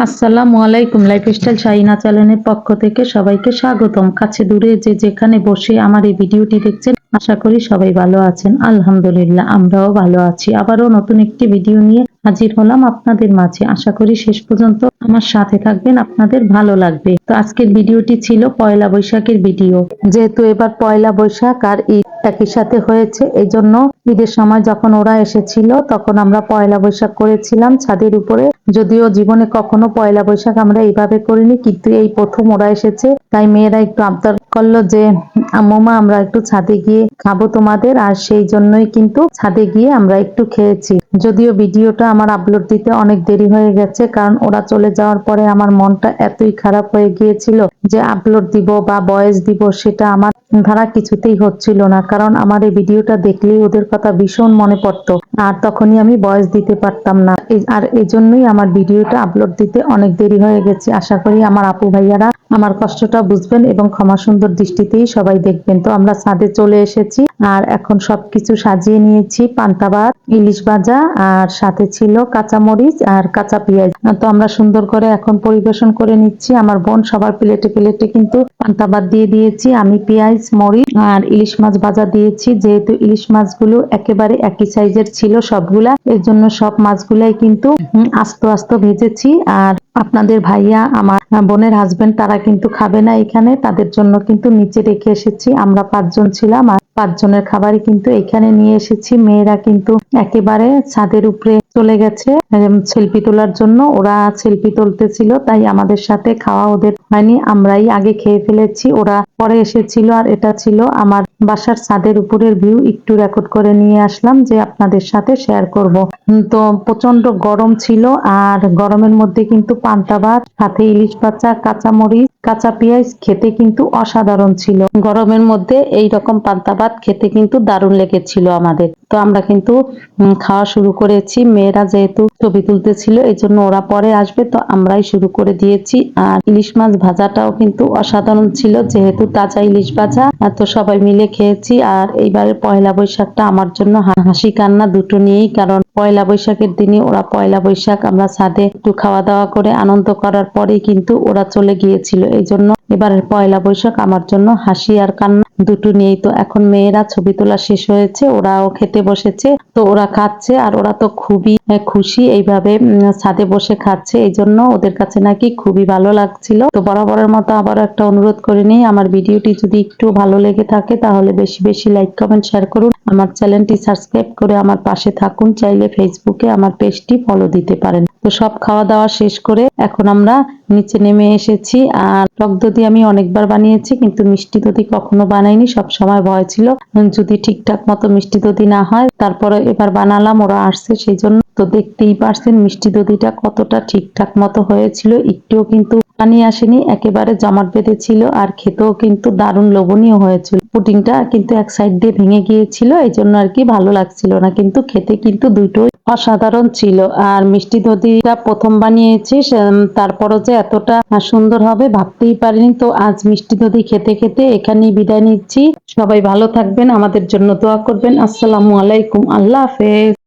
আসসালামু আলাইকুম লাইফস্টাইল শাহিনা চ্যানেলের পক্ষ থেকে সবাইকে স্বাগতম। কাছে দূরে যে যেখানে বসে আমার এই ভিডিওটি দেখছেন, আশা করি সবাই ভালো আছেন। আলহামদুলিল্লাহ, আমরাও ভালো আছি। আবারও নতুন একটি ভিডিও নিয়ে হাজির হলাম আপনাদের মাঝে। আশা করি শেষ পর্যন্ত আমার সাথে থাকবেন, আপনাদের ভালো লাগবে। তো আজকের ভিডিওটি ছিল পয়লা বৈশাখের ভিডিও। যেহেতু এবার পয়লা বৈশাখ আর ঈদ একই সাথে হয়েছে এই জন্য ঈদের সময় যখন ওরা এসেছিল, তখন আমরা পয়লা বৈশাখ করেছিলাম ছাদের উপরে। যদিও জীবনে কখনো পয়লা বৈশাখ আমরা এইভাবে করিনি, কিন্তু এই প্রথম ওরা এসেছে, তাই মেয়েরা একটু আবদার করল যে আম্মুমা আমরা একটু ছাদে গিয়ে খাব তোমাদের, আর সেই জন্যই কিন্তু ছাদে গিয়ে আমরা একটু খেয়েছি। যদিও ভিডিওটা আমার আপলোড দিতে অনেক দেরি হয়ে গেছে, কারণ ওরা চলে যাওয়ার পরে আমার মনটা এতই খারাপ হয়ে গিয়েছিল যে আপলোড দিব বা বয়েস দিব, সেটা আমার ধারা কিছুতেই হচ্ছিল না। কারণ আমার এই ভিডিওটা দেখলেই ওদের কথা ভীষণ মনে পড়তো, আর তখনই আমি বয়স দিতে পারতাম না। আর এই জন্যই আমার ভিডিওটা আপলোড দিতে অনেক দেরি হয়ে গেছে। আশা করি আমার আপু ভাইয়ারা আমার কষ্টটা বুঝবেন এবং ক্ষমা সুন্দর দৃষ্টিতেই সবাই দেখবেন। তো আমরা ছাদে চলে এসেছি আর এখন সবকিছু সাজিয়ে নিয়েছি, পান্তা ভাত, ইলিশ ভাজা আর সাথে ছিল কাঁচামরিচ আর কাঁচা পেঁয়াজ। তো আমরা সুন্দর করে এখন পরিবেশন করে নিচ্ছি। আমার বোন সবার প্লেটে প্লেটে কিন্তু পান্তা ভাত দিয়ে দিয়েছি। আমি পেঁয়াজ, মরিচ আর ইলিশ মাছ ভাজা দিয়েছি। যেহেতু ইলিশ মাছগুলো একেবারে একই সাইজের ছিল সবগুলা, এর জন্য সব মাছগুলাই কিন্তু আস্ত আস্ত ভেজেছি আর আপনাদের ভাইয়া, আমার বোনের হাজবেন্ড তারা কিন্তু খাবে না এখানে। তাদের জন্য কিন্তু নিচে রেখে এসেছি। আমরা পাঁচজন ছিলাম আর পাঁচজনের খাবারই কিন্তু এখানে নিয়ে এসেছি। মেয়েরা কিন্তু একেবারে ছাদের উপরে চলে গেছে সেলফি তোলার জন্য। ওরা সেলফি তুলতেছিল, তাই আমাদের সাথে খাওয়া ওদের হয়নি। আমরাই আগে খেয়ে ফেলেছি। ওরা পরে এসেছিল আর এটা ছিল আমার বাসার ছাদের উপরের ভিউ একটু রেকর্ড করে নিয়ে আসলাম যে আপনাদের সাথে শেয়ার করব। তো প্রচণ্ড গরম ছিল আর গরমের মধ্যে কিন্তু পান্তা ভাত সাথে ইলিশ পাচা কাঁচামরিচ কাঁচা পেঁয়াজ খেতে কিন্তু অসাধারণ ছিল। গরমের মধ্যে এই রকম পান্তা ভাত খেতে কিন্তু দারুণ লেগেছিল আমাদের। তো আমরা কিন্তু খাওয়া শুরু করেছি। মেয়েরা যেহেতু ছবি তুলতেছিল এই জন্য ওরা পরে আসবে। তো আমরাই শুরু করে দিয়েছি। আর ইলিশ মাছ ভাজাটাও কিন্তু অসাধারণ ছিল, যেহেতু তাজা ইলিশ ভাজা। তো সবাই মিলে খেয়েছি। আর এইবারের পয়লা বৈশাখটা আমার জন্য হাসি কান্না দুটো নিয়েই। কারণ পয়লা বৈশাখের দিনে ওরা পয়লা বৈশাখ আমরা ছাদে একটু খাওয়া দাওয়া করে আনন্দ করার পরেই কিন্তু ওরা চলে গিয়েছিল। এই জন্য এবারের পয়লা বৈশাখ আমার জন্য হাসি আর কান্না। দুটো নিয়েই তো এখন মেয়েরা ছবি তোলা শেষ হয়েছে, ওরাও খেতে বসেছে। তো ওরা খাচ্ছে আর ওরা তো খুবই খুশি এইভাবে ছাদে বসে খাচ্ছে। এই জন্য ওদের কাছে নাকি খুবই ভালো লাগছিল। তো বরাবরের মতো আবার একটা অনুরোধ করে নিই, আমার ভিডিওটি যদি একটু ভালো লেগে থাকে তাহলে বেশি বেশি লাইক, কমেন্ট, শেয়ার করুন। আমার চ্যানেলটি সাবস্ক্রাইব করে আমার পাশে থাকুন। চাইলে ফেসবুকে আমার পেজটি ফলো দিতে পারেন। তো সব খাওয়া দাওয়া শেষ করে এখন আমরা নিচে নেমে এসেছি। আর টক দধি আমি অনেকবার বানিয়েছি, কিন্তু মিষ্টি দধি কখনো বানাইনি। সব সময় ভয় ছিল যদি ঠিকঠাক মতো মিষ্টি দধি না হয়। তারপরে এবার বানালাম, ওরা আসছে সেই জন্য। তো দেখতেই পারছেন মিষ্টি দধিটা কতটা ঠিকঠাক মতো হয়েছিল। একটুও কিন্তু পানি আসেনি, একেবারে জমাট বেঁধেছিল আর খেতেও কিন্তু দারুণ লোভনীয় হয়েছিল। পুডিংটা কিন্তু এক সাইড দিয়ে ভেঙে গিয়েছিল এই জন্য আর কি ভালো লাগছিল না। কিন্তু খেতে কিন্তু দুটোই অসাধারণ ছিল। আর মিষ্টি দধিটা প্রথম বানিয়েছিস তারপরও যে এতটা সুন্দর হবে ভাবতেই পারিনি। তো আজ মিষ্টি দধি খেতে খেতে এখানেই বিদায় নিচ্ছি। সবাই ভালো থাকবেন, আমাদের জন্য দোয়া করবেন। আসসালামু আলাইকুম, আল্লাহ হাফেজ।